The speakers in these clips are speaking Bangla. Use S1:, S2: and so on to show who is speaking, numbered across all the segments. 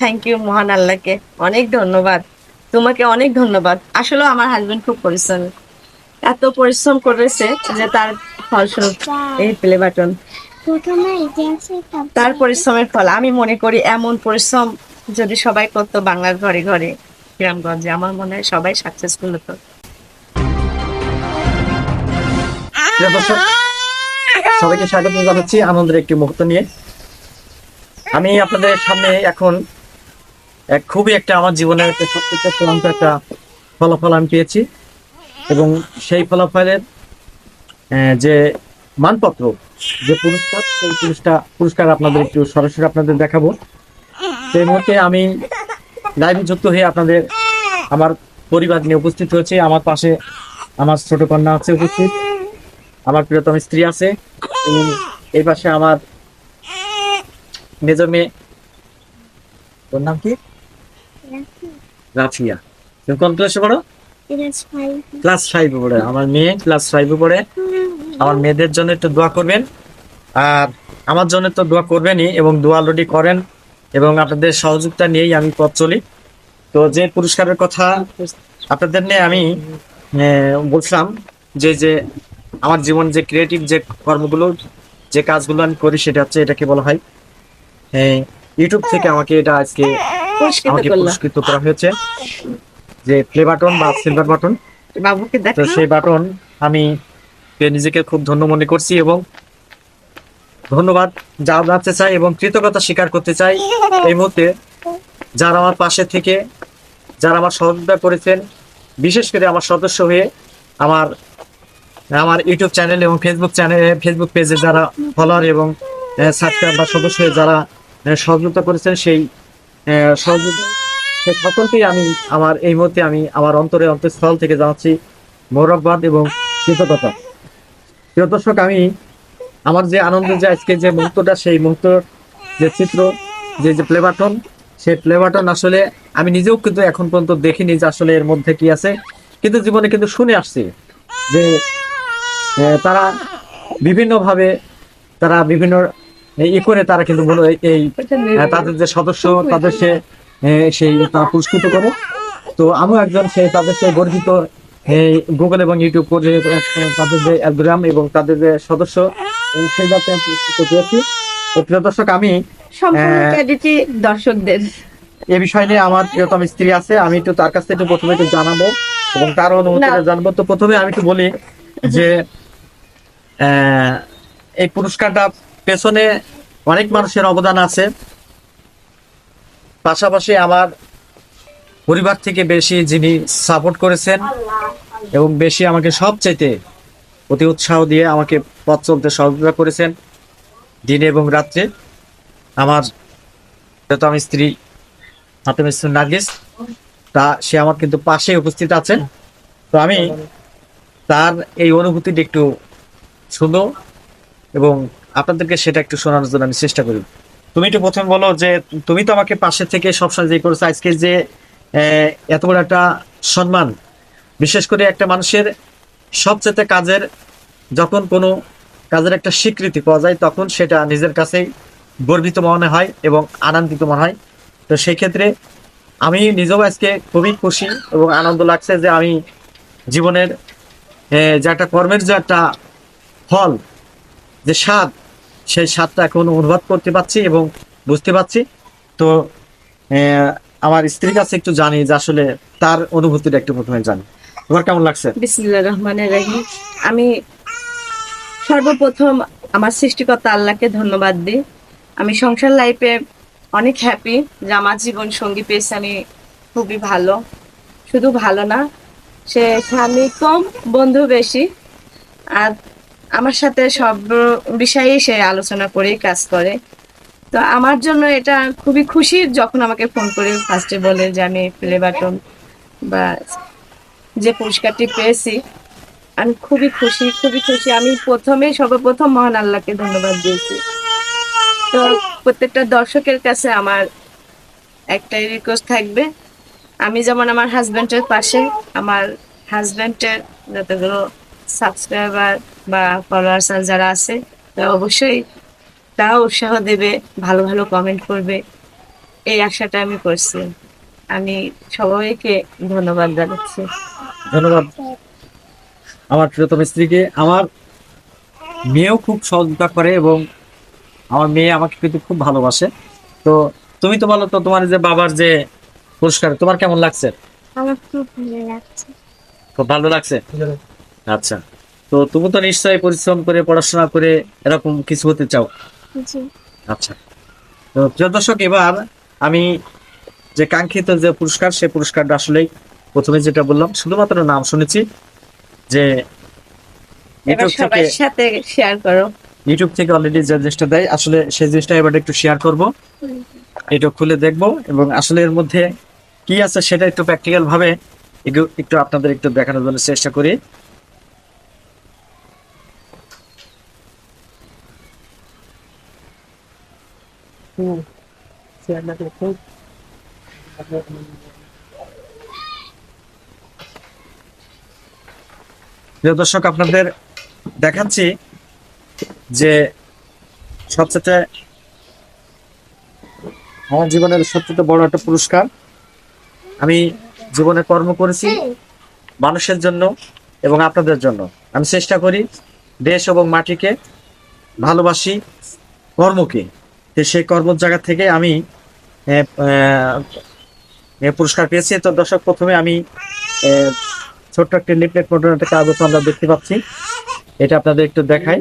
S1: থ্যাংক ইউ মহান আল্লাহকে। অনেক ধন্যবাদ। তোমাকে অনেক ধন্যবাদ। আসলে আমার হাজবেন্ড খুব পরিশ্রমী এত পরিশ্রম করেছে যে তার ফলস্বরূপ এই প্লে বাটন তার পরিশ্রমের ফল। আমি মনে করি এমন পরিশ্রম যদি সবাই করতো বাংলার ঘরে ঘরে গ্রামগঞ্জে আমার মনে হয় সবাই সাকসেসফুল হতো।
S2: সবাইকে স্বাগত জানাচ্ছি আনন্দের একটি মুহূর্ত নিয়ে। আমি আপনাদের সামনে এখন এক খুবই একটা আমার জীবনের একটা সবচেয়ে চূড়ান্ত একটা ফলাফল আমি পেয়েছি। এবং সেই ফলাফলের যে মানপত্র, যে পুরস্কার, সেই পুরস্কার পুরস্কার আপনাদের একটু সরাসরি আপনাদের দেখাবো। সেই মুহূর্তে আমি লাইভে যুক্ত হয়ে আপনাদের, আমার পরিবার নিয়ে উপস্থিত হয়েছে। আমার পাশে আমার ছোট কন্যা আছে উপস্থিত। আমার প্রিয়তম স্ত্রী আছে। এবং এই পাশে আমার মেজ মেয়ে। ওর নাম কি? রাফিয়া। তুমি কোন ক্লাসে পড়ো? ক্লাস ফাইভে পড়ে। আমার মেয়ে ক্লাস ফাইভে পড়ে। আমার মেয়েদের জন্য একটু দোয়া করবেন। আর আমার জন্য তো দোয়া করবেনই এবং দোয়া অলরেডি করেন এবং আপনাদের সহযোগিতা নিয়েই আমি পথ চলি। তো যে পুরস্কারের কথা আপনাদের নিয়ে আমি বলছিলাম যে যে আমার জীবন যে ক্রিয়েটিভ যে কর্মগুলো যে কাজগুলো আমি করি সেটা হচ্ছে এটাকে বলা হয় ইউটিউব থেকে আমাকে এটা আজকে আমাকে পুরস্কৃত করা হয়েছে যে প্লে বাটন বা সিলভার বাটন
S1: বাবুকে দেখো
S2: সেই বাটন আমি নিজেকে খুব ধন্য মনে করছি এবং ধন্যবাদ। জানাতে চাই এবং কৃতজ্ঞতা স্বীকার করতে চাই এই মুহূর্তে যারা আমার পাশে থেকে যারা আমার সহযোগিতা করেছেন বিশেষ করে আমার সদস্য হয়ে আমার আমার ইউটিউব চ্যানেল এবং ফেসবুক চ্যানেল ফেসবুক পেজে যারা ফলোয়ার এবং সাবস্ক্রাইব বা সদস্য হয়ে যারা সহযোগিতা করেছেন সেই আহ, সহযোগিতা সে সকলকেই আমি আমার এই মুহূর্তে আমি আমার অন্তরে অন্তঃস্থল থেকে জানাচ্ছি গৌরববাদ এবং কৃতজ্ঞতা। প্রিয় দর্শক আমি আমার যে আনন্দ যে আজকে যে মুহূর্তটা সেই মুহূর্তর যে চিত্র যে যে প্লে বাটন সেই প্লে বাটন আসলে আমি নিজেও কিন্তু এখন পর্যন্ত দেখিনি যে আসলে এর মধ্যে কি আছে। কিন্তু জীবনে কিন্তু শুনে আসছি যে তারা বিভিন্নভাবে তারা বিভিন্ন ই করে তারা কিন্তু এই তাদের যে সদস্য তাদের সে সেই তারা পুরস্কৃত করে। তো আমিও একজন সেই তাদের সেই গর্বিত এই গুগল এবং ইউটিউব করে তাদের যে অ্যালগোরিয়াম এবং তাদের যে সদস্য সেই যাতে আমি পুরস্কৃত পেয়েছি প্রিয় দর্শক আমি
S1: দর্শকদের।
S2: এ বিষয় নিয়ে আমার প্রিয়তম স্ত্রী আছে আমি একটু তার কাছ থেকে একটু প্রথমে একটু জানাব এবং তার অনুমতিটা জানব। তো প্রথমে আমি একটু বলি যে আহ, এই পুরস্কারটা পেছনে অনেক মানুষের অবদান আছে। পাশাপাশি আমার পরিবার থেকে বেশি যিনি সাপোর্ট করেছেন এবং বেশি আমাকে সবচাইতে অতি উৎসাহ দিয়ে আমাকে পথ চলতে সহযোগিতা করেছেন দিনে এবং রাত্রে। আমার প্রিয়তম স্ত্রী হাতেম ইসলাম নার্গিস, তা সে আমার কিন্তু পাশে উপস্থিত আছেন। তো আমি তার এই অনুভূতিটা একটু শুনো। এবং আপনাদেরকে সেটা একটু শোনানোর জন্য আমি চেষ্টা করি। তুমি একটু প্রথমে বলো যে, তুমি তো আমাকে পাশে থেকে সবসময় যে করেছ, আজকে যে এত বড় একটা সম্মান, বিশেষ করে একটা মানুষের সবচেয়ে কাজের যখন কোনো কাজের একটা স্বীকৃতি পাওয়া যায়, তখন সেটা নিজের কাছেই গর্বিত মনে হয় এবং আনন্দিত মনে হয়। তো সেই ক্ষেত্রে আমি নিজেও আজকে খুবই খুশি এবং আনন্দ লাগছে যে আমি জীবনের যে একটা কর্মের যে একটা ফল যে স্বাদ, সেই স্বাদটা এখন অনুভব করতে পারছি এবং বুঝতে পারছি। তো আমার স্ত্রীর কাছে একটু জানি যে আসলে তার অনুভূতিটা একটু প্রথমে জানি। তোমার কেমন লাগছে?
S1: বিসমিল্লাহ রহমানের রহিম। আমি সর্বপ্রথম আমার সৃষ্টিকর্তা আল্লাহকে ধন্যবাদ দিই। আমি সংসার লাইফে অনেক হ্যাপি যে আমার জীবন সঙ্গী পেয়েছে আমি খুবই ভালো। শুধু ভালো না, সে স্বামী কম, বন্ধু বেশি। আর আমার সাথে সব বিষয়েই সে আলোচনা করেই কাজ করে। তো আমার জন্য এটা খুবই খুশি যখন আমাকে ফোন করে ফার্স্টে বলে যে আমি প্লে বাটন বা যে পুরস্কারটি পেয়েছি। আমি খুবই খুশি খুবই খুশি। আমি প্রথমে সর্বপ্রথম মহান আল্লাহকে ধন্যবাদ দিয়েছি। তো প্রত্যেকটা দর্শকের কাছে আমার একটাই রিকোয়েস্ট থাকবে। আমি যেমন আমার হাজব্যান্ডের পাশে, আমার হাজব্যান্ডের যতগুলো সাবস্ক্রাইবার বা ফলোয়ার্স যারা আছে তারা অবশ্যই তারা উৎসাহ দেবে ভালো ভালো কমেন্ট করবে। এই আশাটা আমি করছি। আমি সবাইকে ধন্যবাদ জানাচ্ছি।
S2: ধন্যবাদ। আমার প্রিয়তম স্ত্রীকে আমার মেয়েও খুব সহযোগিতা করে এবং আমার মেয়ে আমাকে কিন্তু খুব ভালোবাসে। তো তুমি তো বলো তো তোমার যে বাবার যে পুরস্কার তোমার কেমন লাগছে?
S3: আমার খুব ভালো লাগছে।
S2: খুব ভালো লাগছে? আচ্ছা। তো তুমি তো নিশ্চয়ই পরিশ্রম করে পড়াশোনা করে এরকম কিছু হতে চাও। আচ্ছা। তো প্রিয় দর্শক এবার আমি যে কাঙ্ক্ষিত যে পুরস্কার সেই পুরস্কারটা আসলেই প্রথমে যেটা বললাম শুধুমাত্র নাম শুনেছি যে ইউটিউব থেকে
S1: সবার সাথে শেয়ার করো।
S2: ইউটিউব থেকে অলরেডি যে জিনিসটা দেয় আসলে সেই জিনিসটা এবার একটু শেয়ার করব। এটা খুলে দেখব এবং আসলে এর মধ্যে কি আছে সেটা একটু প্র্যাকটিক্যাল ভাবে একটু একটু আপনাদের একটু দেখানোর জন্য চেষ্টা করি। প্রিয় দর্শক, আপনাদের দেখাচ্ছি যে সবচেয়ে আমার জীবনের সবচেয়ে বড় একটা পুরস্কার। আমি জীবনে কর্ম করেছি মানুষের জন্য এবং আপনাদের জন্য। আমি চেষ্টা করি দেশ এবং মাটিকে ভালোবাসি, কর্মকে। তো সেই কর্মর জায়গা থেকে আমি পুরস্কার পেয়েছি। তো দর্শক প্রথমে আমি ছোট্ট একটা লিপলেট মতন একটা কাগজ আমরা দেখতে পাচ্ছি। এটা আপনাদের একটু দেখাই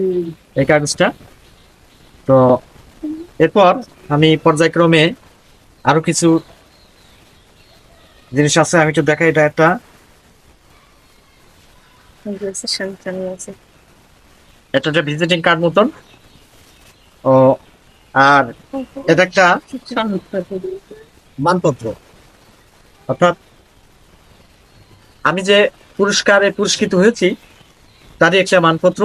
S2: এই কাগজটা। তো এরপর আমি পর্যায়ক্রমে আরও কিছু জিনিস আছে আমি একটু দেখাই এটা একটা। এটা একটা ভিজিটিং কার্ড মতন ও আর এটা একটা মানপত্র অর্থাৎ আমি যে পুরস্কারে পুরস্কৃত হয়েছি, তারই একটা মানপত্র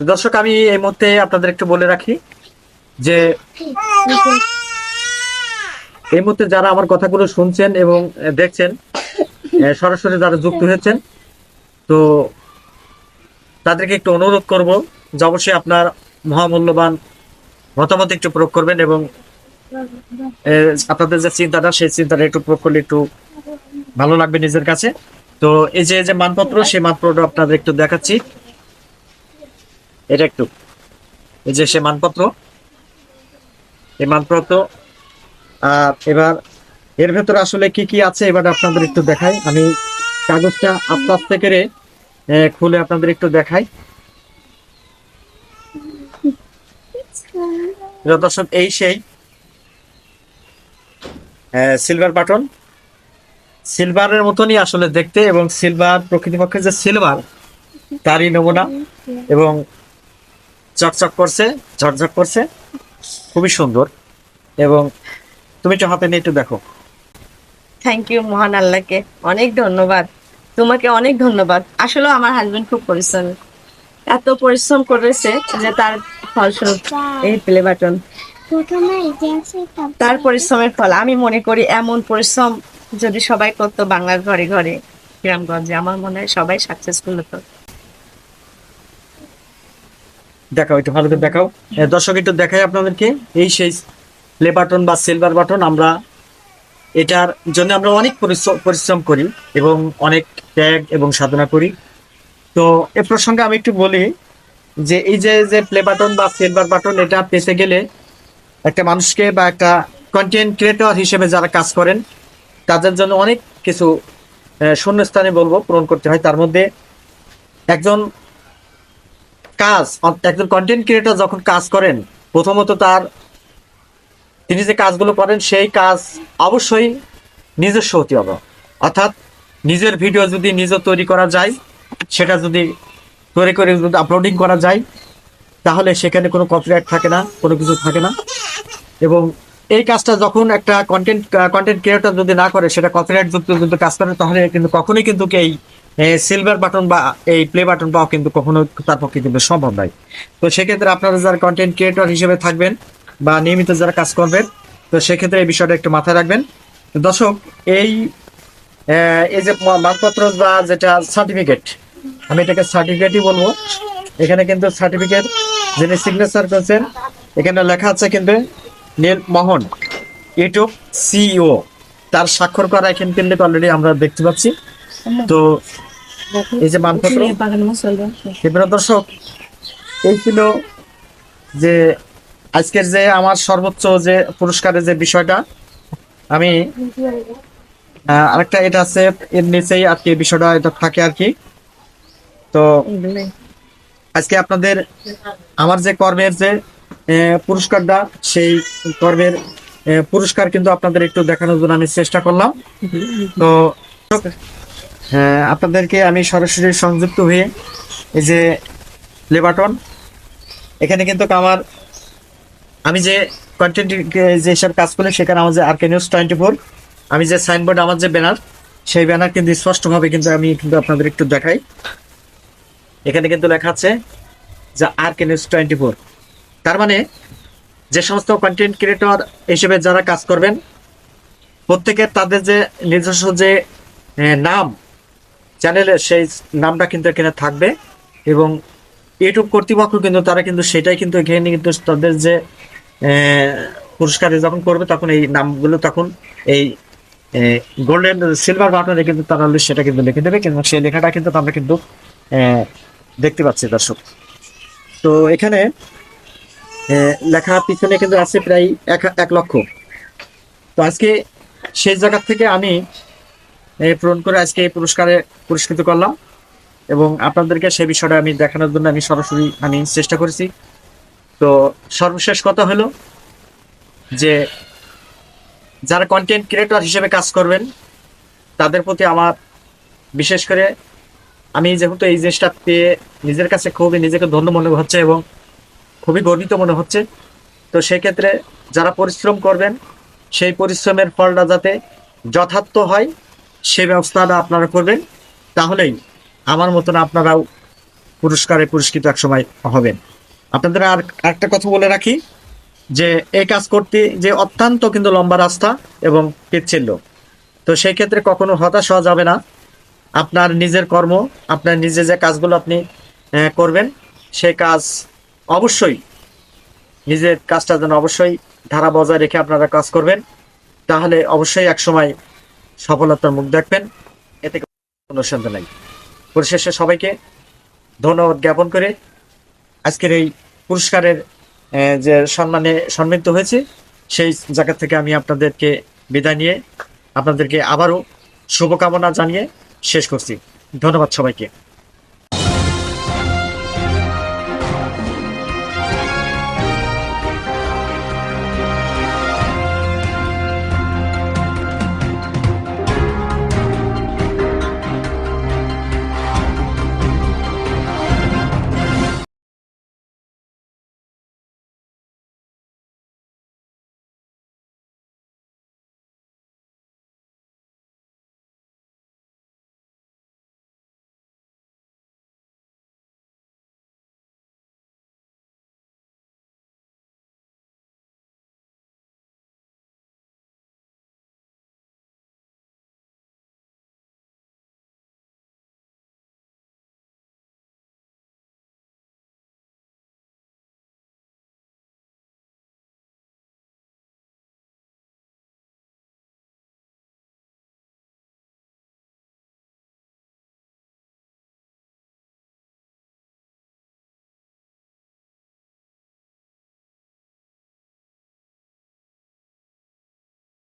S2: দর্শক, আমি এই মুহূর্তে আপনাদের একটু বলে রাখি যে, এই মুহূর্তে যারা আমার কথাগুলো শুনছেন এবং দেখছেন সরাসরি যারা যুক্ত হয়েছেন, তো তাদেরকে একটু অনুরোধ করব যে অবশ্যই আপনার মহামূল্যবান মতামত একটু প্রয়োগ করবেন এবং আপনাদের যে চিন্তাটা, সেই চিন্তাটা একটু প্রয়োগ করলে একটু ভালো লাগবে নিজের কাছে। তো এই যে যে মানপত্র, সেই মানপত্রটা আপনাদের একটু দেখাচ্ছি। এটা একটু। এই যে সে মানপত্র। এই মানপত্র আর এবার এর ভেতরে আসলে কি কি আছে, এবার আপনাদের একটু দেখাই। আমি কাগজটা আস্তে আস্তে করে খুলে আপনাদের একটু দেখাই প্রিয় এই সেই সিলভার বাটন সিলভারের মতনই আসলে দেখতে এবং সিলভার প্রকৃতিপক্ষে যে সিলভার তারই নমুনা এবং চকচক করছে, ঝকঝক করছে। খুবই সুন্দর এবং তুমি একটু হাতে নিয়ে একটু দেখো।
S1: থ্যাংক ইউ মহান আল্লাহকে। অনেক ধন্যবাদ। তোমাকে অনেক ধন্যবাদ। আসলে আমার হাজবেন্ড খুব পরিশ্রম। এত পরিশ্রম করেছে যে তার ফলস্বরূপ। এই প্লে বাটন তার পরিশ্রমের ফল। আমি মনে করি এমন পরিশ্রম যদি সবাই করতো বাংলার ঘরে ঘরে গ্রামগঞ্জে আমার মনে হয় সবাই সাকসেসফুল হতো।
S2: দেখাও একটু ভালো করে দেখাও দর্শক একটু দেখাই আপনাদেরকে। এই সেই প্লে বাটন বা সিলভার বাটন আমরা এটার জন্য আমরা অনেক পরিশ্রম পরিশ্রম করি এবং অনেক ত্যাগ এবং সাধনা করি। তো এ প্রসঙ্গে আমি একটু বলি যে এই যে যে প্লে বাটন বা সিলভার বাটন এটা পেতে গেলে একটা মানুষকে বা একটা কন্টেন্ট ক্রিয়েটর হিসেবে যারা কাজ করেন, তাদের জন্য অনেক কিছু শূন্যস্থানে বলব পূরণ করতে হয়। তার মধ্যে একজন কাজ, একজন কন্টেন্ট ক্রিয়েটর যখন কাজ করেন, প্রথমত তার, তিনি যে কাজগুলো করেন, সেই কাজ অবশ্যই নিজস্ব হতে হবে। অর্থাৎ নিজের ভিডিও যদি নিজে তৈরি করা যায়, সেটা যদি তৈরি করে যদি আপলোডিং করা যায়, তাহলে সেখানে কোনো কপিরাইট থাকে না, কোনো কিছু থাকে না। এবং এই কাজটা যখন একটা কন্টেন্ট কন্টেন্ট ক্রিয়েটর যদি না করে, সেটা কপিরাইট যুক্ত যদি কাজ করে, তাহলে কিন্তু কখনোই কিন্তু এই সিলভার বাটন বা এই প্লে বাটন পাওয়া কিন্তু কখনো তার পক্ষে কিন্তু সম্ভব নয়। তো সেক্ষেত্রে আপনারা যারা কন্টেন্ট ক্রিয়েটর হিসেবে থাকবেন বা নিয়মিত যারা কাজ করবেন, তো সেক্ষেত্রে এই বিষয়টা একটু মাথায় রাখবেন। দর্শক, এই এই যে মানপত্র বা যেটা সার্টিফিকেট আমি এটাকে সার্টিফিকেটই বলব। এখানে কিন্তু সার্টিফিকেট যিনি সিগনেচার করছেন, এখানে লেখা আছে কিন্তু নীল মোহন, ইউটিউব সিইও তার স্বাক্ষর করা এখানে কিন্তু অলরেডি আমরা দেখতে পাচ্ছি। তো এই যে মানপত্র এবার দর্শক, এই ছিল যে আজকের যে আমার সর্বোচ্চ যে পুরস্কারের যে বিষয়টা। আমি আরেকটা এটা আছে, এর নিচেই আর কি বিষয়টা, এটা থাকে আর কি। তো আজকে আপনাদের আমার যে কর্মের যে পুরস্কারটা সেই কর্মের পুরস্কার কিন্তু আপনাদের একটু দেখানোর জন্য আমি চেষ্টা করলাম। তো আপনাদেরকে আমি সরাসরি সংযুক্ত হয়ে এই যে প্লে বাটন এখানে কিন্তু আমার আমি যে কন্টেন্ট যেসব কাজ করি সেখানে আমার যে আরকে নিউজ টোয়েন্টি ফোর আমি যে সাইনবোর্ড আমার যে ব্যানার সেই ব্যানার কিন্তু স্পষ্টভাবে কিন্তু আমি কিন্তু আপনাদের একটু দেখাই। এখানে কিন্তু লেখা আছে যে আরকে নিউজ টোয়েন্টি ফোর তার মানে যে সমস্ত কন্টেন্ট ক্রিয়েটর হিসেবে যারা কাজ করবেন, প্রত্যেকের তাদের যে নিজস্ব যে নাম চ্যানেলের সেই নামটা কিন্তু এখানে থাকবে এবং ইউটিউব কর্তৃপক্ষ কিন্তু, তারা কিন্তু সেটাই কিন্তু এখানে কিন্তু তাদের যে পুরস্কারে যখন করবে, তখন এই নামগুলো তখন এই গোল্ডেন সিলভার বাটনে কিন্তু তারা সেটা কিন্তু লিখে দেবে, কিন্তু সেই লেখাটা কিন্তু আমরা কিন্তু দেখতে পাচ্ছি দর্শক। তো এখানে লেখা পিছনে কিন্তু আছে প্রায় এক এক লক্ষ। তো আজকে সেই জায়গা থেকে আমি পূরণ করে আজকে এই পুরস্কারে পুরস্কৃত করলাম এবং আপনাদেরকে সেই বিষয়টা আমি দেখানোর জন্য আমি সরাসরি, আমি চেষ্টা করেছি। তো সর্বশেষ কথা হলো যে, যারা কন্টেন্ট ক্রিয়েটর হিসেবে কাজ করবেন, তাদের প্রতি আমার বিশেষ করে আমি যেহেতু এই জিনিসটা পেয়ে নিজের কাছে খুবই নিজেকে ধন্য মনে হচ্ছে এবং খুবই গর্বিত মনে হচ্ছে, তো সেক্ষেত্রে যারা পরিশ্রম করবেন, সেই পরিশ্রমের ফলটা যাতে যথার্থ হয় সেই ব্যবস্থাটা আপনারা করবেন, তাহলেই আমার মতন আপনারাও পুরস্কারে পুরস্কৃত এক সময় হবেন। আপনাদের আর একটা কথা বলে রাখি, যে এই কাজ করতে যে অত্যন্ত কিন্তু লম্বা রাস্তা এবং পিচ্ছিল তো সেই ক্ষেত্রে কখনো হতাশ হওয়া যাবে না। আপনার নিজের কর্ম, আপনার নিজে যে কাজগুলো আপনি করবেন, সে কাজ অবশ্যই, নিজের কাজটা যেন অবশ্যই ধারা বজায় রেখে আপনারা কাজ করবেন, তাহলে অবশ্যই একসময় সফলতার মুখ দেখবেন। এতে কোনো সন্দেহ নাই। পরিশেষে সবাইকে ধন্যবাদ জ্ঞাপন করে আজকের এই পুরস্কারের যে সম্মানে সম্মানিত হয়েছে, সেই জায়গা থেকে আমি আপনাদেরকে বিদায় নিয়ে, আপনাদেরকে আবারও শুভকামনা জানিয়ে শেষ করছি। ধন্যবাদ সবাইকে।